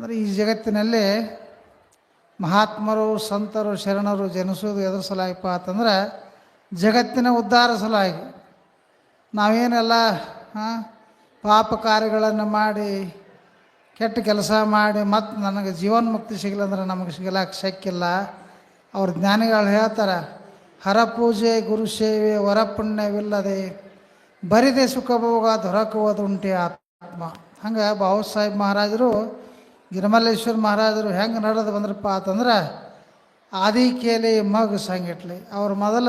ಅಂದರೆ ಈ ಜಗತ್ತಿನಲ್ಲಿ ಮಹಾತ್ಮರು, ಸಂತರು, ಶರಣರು ಜನಿಸೋದು ಎದುರು ಸಲಾಯಪ್ಪ ಅಂತಂದ್ರೆ ಜಗತ್ತಿನ ಉದ್ಧಾರ ಸಲುವಾಗಿ ನಾವೇನೆಲ್ಲ ಪಾಪ ಕಾರ್ಯಗಳನ್ನು ಮಾಡಿ, ಕೆಟ್ಟ ಕೆಲಸ ಮಾಡಿ ಮತ್ತು ನನಗೆ ಜೀವನ್ಮುಕ್ತಿ ಸಿಗಲ್ಲ ಅಂದ್ರೆ ನಮಗೆ ಸಿಗಲಾಕ ಶಕ್ಕಿಲ್ಲ. ಅವ್ರ ಜ್ಞಾನಿಗಳು ಹೇಳ್ತಾರೆ ಹರಪೂಜೆ ಗುರು ಸೇವೆ ವರಪುಣ್ಯವಿಲ್ಲದೆ ಬರಿದೆ ಸುಖಭೋಗ ದೊರಕುವುದುಂಟೆ ಆತ್ಮ. ಹಂಗೆ ಬಾಬು ಸಾಹೇಬ್ ಮಹಾರಾಜರು ಗಿರಿಮಲ್ಲೇಶ್ವರ ಮಹಾರಾಜರು ಹೆಂಗೆ ನಡೆದು ಬಂದ್ರಪ್ಪ ಅಂತಂದ್ರೆ ಆದಿ ಕೇಲಿ ಮಗ್ ಸಂಗಿಟ್ಲಿ. ಅವ್ರ ಮೊದಲ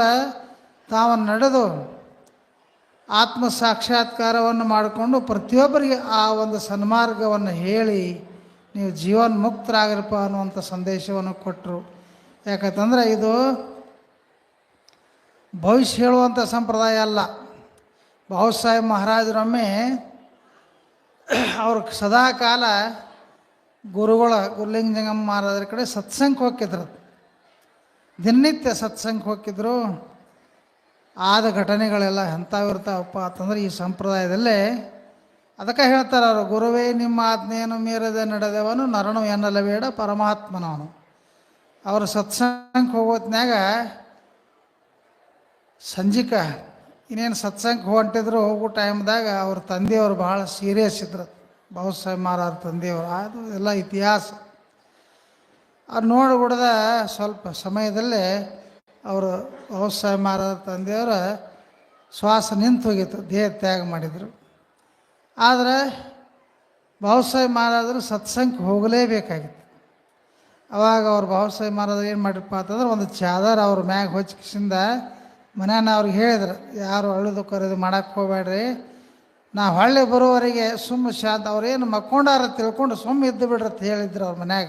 ತಾವು ನಡೆದು ಆತ್ಮ ಸಾಕ್ಷಾತ್ಕಾರವನ್ನು ಮಾಡಿಕೊಂಡು ಪ್ರತಿಯೊಬ್ಬರಿಗೆ ಆ ಒಂದು ಸನ್ಮಾರ್ಗವನ್ನು ಹೇಳಿ ನೀವು ಜೀವನ್ ಮುಕ್ತರಾಗಿರಪ್ಪ ಅನ್ನುವಂಥ ಸಂದೇಶವನ್ನು ಕೊಟ್ಟರು ಯಾಕಂತಂದ್ರೆ ಇದು ಭವಿಷ್ಯ ಹೇಳುವಂಥ ಸಂಪ್ರದಾಯ ಅಲ್ಲ. ಬಾಬು ಸಾಹೇಬ್ ಮಹಾರಾಜರೊಮ್ಮೆ ಅವ್ರ ಸದಾ ಕಾಲ ಗುರುಗಳ ಗುರುಲಿಂಗ ಜಂಗಮ್ಮ ಮಹಾರಾಜರ ಕಡೆ ಸತ್ಸಂಗ ಹೋಗಿದ್ರು ದಿನನಿತ್ಯ ಸತ್ಸಂಗ ಹೋಗಿದ್ರು ಆದ ಘಟನೆಗಳೆಲ್ಲ ಎಂಥವಿರ್ತಾವಪ್ಪ ಅಂತಂದ್ರೆ ಈ ಸಂಪ್ರದಾಯದಲ್ಲೇ ಅದಕ್ಕೆ ಹೇಳ್ತಾರೆ ಅವರು, ಗುರುವೇ, ನಿಮ್ಮ ಆಜ್ಞೆಯನ್ನು ಮೀರದೆ ನಡೆದವನು ನರನು ಎನ್ನಲಬೇಡ ಪರಮಾತ್ಮನವನು. ಅವರು ಸತ್ಸಂಗಕ್ಕೆ ಹೋಗೋತ್ನಾಗ ಸಂಜಿಕ ಇನ್ನೇನು ಸತ್ಸಂಗಕ್ಕೆ ಹೊಂಟಿದ್ರು ಹೋಗೋ ಟೈಮ್ದಾಗ ಅವ್ರ ತಂದೆಯವರು ಭಾಳ ಸೀರಿಯಸ್ ಇದ್ರು. ಬಾಬು ಸಾಹೇಬ್ ಮಹಾರಾಜ್ ತಂದೆಯವರು. ಅದು ಎಲ್ಲ ಇತಿಹಾಸ. ಅದು ನೋಡಿಬಿಡ್ದ ಸ್ವಲ್ಪ ಸಮಯದಲ್ಲೇ ಅವರು ಬಾಬು ಸಾಹೇಬ್ ಮಹಾರಾಜ್ ತಂದೆಯವರ ಶ್ವಾಸ ನಿಂತು ಹೋಗಿತ್ತು, ದೇಹ ತ್ಯಾಗ ಮಾಡಿದರು. ಆದರೆ ಬಾಬು ಸಾಹೇಬ್ ಮಹಾರಾಜರು ಸತ್ಸಂಗಕ್ಕೆ ಹೋಗಲೇಬೇಕಾಗಿತ್ತು. ಅವಾಗ ಅವ್ರು ಬಾಬು ಸಾಹೇಬ್ ಮಹಾರಾಜರು ಏನು ಮಾಡಿರಪ್ಪ ಅಂತಂದ್ರೆ ಒಂದು ಚಾದರ್ ಅವ್ರ ಮ್ಯಾಗ ಹೊಚ್ಕಿಸಿಂದ ಮನೆಯನ್ನು ಅವ್ರಿಗೆ ಹೇಳಿದ್ರು, ಯಾರು ಅಳುದು ಕರೆದು ಮಾಡೋಕ್ಕೆ ಹೋಗ್ಬೇಡ್ರಿ ನಾ ಹಳ್ಳಿ ಬರೋವರೆಗೆ ಸುಮ್ಮ ಶಾಂತ, ಅವ್ರೇನು ಮಕ್ಕೊಂಡಾರ ತಿಳ್ಕೊಂಡು ಸುಮ್ಮ ಇದ್ದು ಬಿಡ್ರಂತ ಹೇಳಿದ್ರು ಅವ್ರ ಮನ್ಯಾಗ.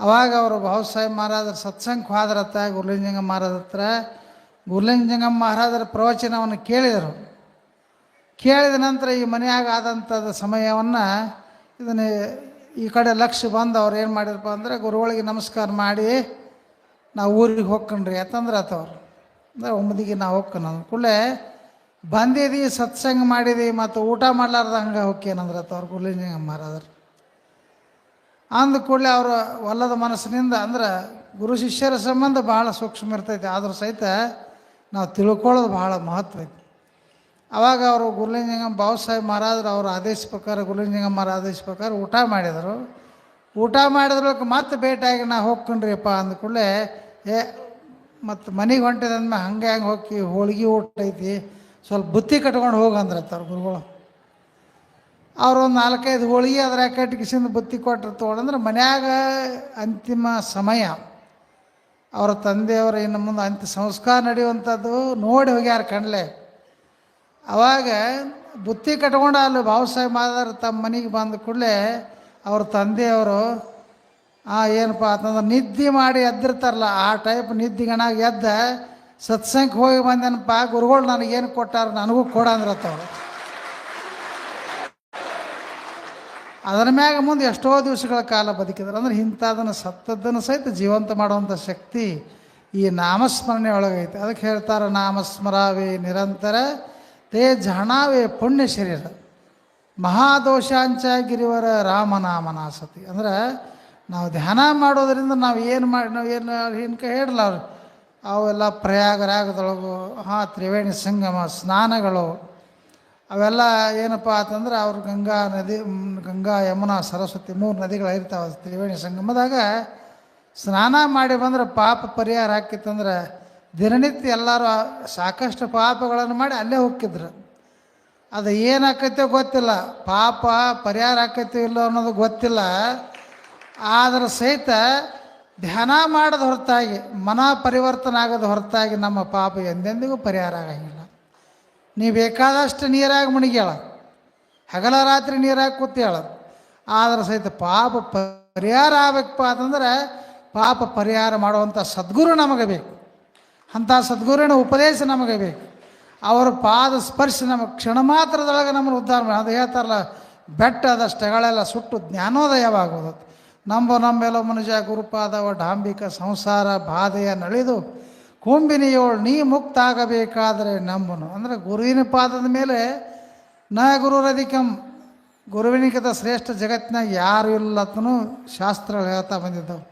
ಅವಾಗ ಅವರು ಬಾಬು ಸಾಹೇಬ್ ಮಹಾರಾಜರು ಸತ್ಸಂಗಕ್ಕೆ ಹೋದ್ರತ್ತ ಗುರುಲಿಂಗಮ್ಮ ಮಹಾರಾಜ ಹತ್ರ ಗುರುಲಿಂಗಮ್ಮ ಮಹಾರಾಜರ ಪ್ರವಚನವನ್ನು ಕೇಳಿದರು. ಕೇಳಿದ ನಂತರ ಈ ಮನೆಯಾಗ ಆದಂಥದ್ದು ಸಮಯವನ್ನು ಇದನ್ನು ಈ ಕಡೆ ಲಕ್ಷ ಬಂದು ಅವ್ರು ಏನು ಮಾಡಿರಪ್ಪ ಅಂದರೆ ಗುರುಗಳಿಗೆ ನಮಸ್ಕಾರ ಮಾಡಿ, ನಾವು ಊರಿಗೆ ಹೋಗ್ಕೊಂಡ್ರಿ. ಯಾಕಂದ್ರೆ ಆತವ್ರು. ಅಂದರೆ ಒಮ್ಮದಿಗೆ ನಾವು ಹೋಗ್ಕೊಂಡು ಕೂಡಲೇ ಬಂದಿದಿ, ಸತ್ಸಂಗ ಮಾಡಿದಿ ಮತ್ತು ಊಟ ಮಾಡ್ಲಾರ್ದ ಹಂಗೆ ಹೋಗ್ಕೇನಂದ್ರೆ ಆತವ್ರು ಗುರುಲಿಂಗ ಮಹಾರಾಜರು. ಅಂದ ಕೂಡಲೇ ಅವರು ಒಲ್ಲದ ಮನಸ್ಸಿನಿಂದ ಅಂದ್ರೆ ಗುರು ಶಿಷ್ಯರ ಸಂಬಂಧ ಭಾಳ ಸೂಕ್ಷ್ಮ ಇರ್ತೈತೆ. ಆದರೂ ಸಹಿತ ನಾವು ತಿಳ್ಕೊಳ್ಳೋದು ಭಾಳ ಮಹತ್ವ ಐತಿ. ಅವಾಗ ಅವರು ಗುರುಲಿಂಗಂ ಬಾಬು ಸಾಹೇಬ್ ಮಹಾರಾಜರು ಅವ್ರ ಆದೇಶ ಪ್ರಕಾರ ಮಹಾರಾಜ ಆದೇಶ ಪ್ರಕಾರ ಊಟ ಮಾಡಿದರು. ಊಟ ಮಾಡಿದ್ರೊಳಗೆ ಮತ್ತೆ ಭೇಟಿಯಾಗಿ ನಾ ಹೋಗ್ಕೊಂಡ್ರಿಪ್ಪ ಅಂದ ಕೂಡಲೇ, ಏ, ಮತ್ತು ಮನೆಗೆ ಹೊಂಟಿದಂದ್ಮೇಲೆ ಹಂಗೆ ಹಂಗೆ ಹೋಗಿ ಹೋಳಿಗೆ ಊಟ ಐತಿ. ಸ್ವಲ್ಪ ಬುತ್ತಿ ಕಟ್ಕೊಂಡು ಹೋಗಿ ಅವ್ರು ಗುರುಗಳು. ಅವ್ರು ಒಂದು ನಾಲ್ಕೈದು ಹೋಳಿಗೆ ಅದ್ರ ಕಟ್ಟಿಗಿಸಿಂದ ಬುತ್ತಿ ಕೊಟ್ಟರು ತೊಗೊಂಡ್ರೆ ಮನ್ಯಾಗ ಅಂತಿಮ ಸಮಯ. ಅವರ ತಂದೆಯವರು ಇನ್ನು ಮುಂದೆ ಅಂತ್ಯ ಸಂಸ್ಕಾರ ನಡೆಯುವಂಥದ್ದು ನೋಡಿ ಹೋಗ್ಯಾರ ಕಣ್ಲೆ. ಅವಾಗ ಬುತ್ತಿ ಕಟ್ಕೊಂಡು ಅಲ್ಲಿ ಬಾಬು ಸಾಹೇಬ್ ಮಾದಾರ ತಮ್ಮ ಮನೆಗೆ ಬಂದ ಕೂಡಲೇ ಅವ್ರ ತಂದೆಯವರು, ಆ, ಏನಪ್ಪ ಅಂತಂದ್ರೆ ನಿದ್ದೆ ಮಾಡಿ ಎದ್ದಿರ್ತಾರಲ್ಲ, ಆ ಟೈಪ್ ನಿದ್ದಿಗಣಾಗ ಎದ್ದ ಸತ್ಸಂಗಕ್ಕೆ ಹೋಗಿ ಬಂದೇನಪ್ಪ ಗುರುಗಳು ನನಗೇನು ಕೊಟ್ಟಾರ ನನಗೂ ಕೊಡ ಅಂದ್ರತ್ತವ್ರು ಅದರ ಮ್ಯಾಗ ಮುಂದೆ ಎಷ್ಟೋ ದಿವಸಗಳ ಕಾಲ ಬದುಕಿದ್ರು ಅಂದ್ರೆ ಇಂಥದನ್ನು ಸತ್ತದ್ದನ್ನು ಸಹಿತ ಜೀವಂತ ಮಾಡುವಂಥ ಶಕ್ತಿ ಈ ನಾಮಸ್ಮರಣೆ ಒಳಗೈತೆ ಅದಕ್ಕೆ ಹೇಳ್ತಾರೆ ನಾಮಸ್ಮರಾವೇ ನಿರಂತರ ತೇ ಜಣಾವೇ ಪುಣ್ಯ ಶರೀರ ಮಹಾದೋಷಾಂಚ ಗಿರಿವರ ರಾಮನಾಮನಾಸತಿ ಅಂದ್ರೆ ನಾವು ಧ್ಯಾನ ಮಾಡೋದರಿಂದ ನಾವು ಏನು ಮಾಡಿ ನಾವು ಏನು ಹಿಂಕ ಹೇಳಲ್ಲ ಅವ್ರು ಅವೆಲ್ಲ ಪ್ರಯಾಗರಾಗದೊಳಗು, ಹಾಂ, ತ್ರಿವೇಣಿ ಸಂಗಮ, ಸ್ನಾನಗಳು, ಅವೆಲ್ಲ ಏನಪ್ಪ ಅಂತಂದ್ರೆ ಅವ್ರು ಗಂಗಾ ನದಿ ಗಂಗಾ, ಯಮುನಾ, ಸರಸ್ವತಿ ಮೂರು ನದಿಗಳು ಇರ್ತಾವೆ ತ್ರಿವೇಣಿ ಸಂಗಮದಾಗ. ಸ್ನಾನ ಮಾಡಿ ಬಂದ್ರೆ ಪಾಪ ಪರಿಹಾರ ಹಾಕಿತ್ತಂದ್ರೆ ದಿನನಿತ್ಯ ಎಲ್ಲರೂ ಸಾಕಷ್ಟು ಪಾಪಗಳನ್ನು ಮಾಡಿ ಅಲ್ಲೇ ಹೋಗ್ತಿದ್ರು. ಅದು ಏನಾಕೈತೋ ಗೊತ್ತಿಲ್ಲ. ಪಾಪ ಪರಿಹಾರ ಆಕೈತೋ ಇಲ್ಲೋ ಅನ್ನೋದು ಗೊತ್ತಿಲ್ಲ. ಆದ್ರೆ ಸಹಿತ ಧ್ಯಾನ ಮಾಡದ ಹೊರತಾಗಿ, ಮನ ಪರಿವರ್ತನೆ ಆಗದ ಹೊರತಾಗಿ ನಮ್ಮ ಪಾಪ ಎಂದೆಂದಿಗೂ ಪರಿಹಾರ ಆಗಂಗಿಲ್ಲ. ನೀ ಬೇಕಾದಷ್ಟು ನೀರಾಗಿ ಮುಣಿಗೇಳ ಹಗಲ ರಾತ್ರಿ ನೀರಾಗಿ ಕೂತೇಳ ಆದ್ರೆ ಸಹಿತ ಪಾಪ ಪರಿಹಾರ ಆಗಬೇಕಪ್ಪ ಅಂತಂದ್ರೆ ಪಾಪ ಪರಿಹಾರ ಮಾಡುವಂಥ ಸದ್ಗುರು ನಮಗೆ ಬೇಕು. ಅಂಥ ಸದ್ಗುರುವಿನ ಉಪದೇಶ ನಮಗೆ ಬೇಕು. ಅವರ ಪಾದ ಸ್ಪರ್ಶ ನಮಗೆ ಕ್ಷಣ ಮಾತ್ರದೊಳಗೆ ನಮ್ಮನ್ನು ಉದ್ಧಾರ ಮಾಡಿ. ಅದು ಹೇಳ್ತಾರಲ್ಲ ಬೆಟ್ಟದಷ್ಟಗಳೆಲ್ಲ ಸುಟ್ಟು ಜ್ಞಾನೋದಯವಾಗೋದು ನಂಬ ನಂಬೆಲ್ಲ ಮನುಜ ಗುರುಪಾದವ ಡಾಂಬಿಕ ಸಂಸಾರ ಬಾಧೆಯ ನಳಿದು ಕುಂಬಿನಿಯೋಳು ನೀ ಮುಕ್ತ ಆಗಬೇಕಾದರೆ ನಂಬನು. ಅಂದರೆ ಗುರುವಿನ ಪಾದದ ಮೇಲೆ ನ ಗುರುರಧಿಕಂ ಗುರುವಿನಿಕದ ಶ್ರೇಷ್ಠ ಜಗತ್ತಿನಾಗ ಯಾರು ಇಲ್ಲ ಶಾಸ್ತ್ರ ಹೇಳ್ತಾ ಬಂದಿದ್ದಾವೆ.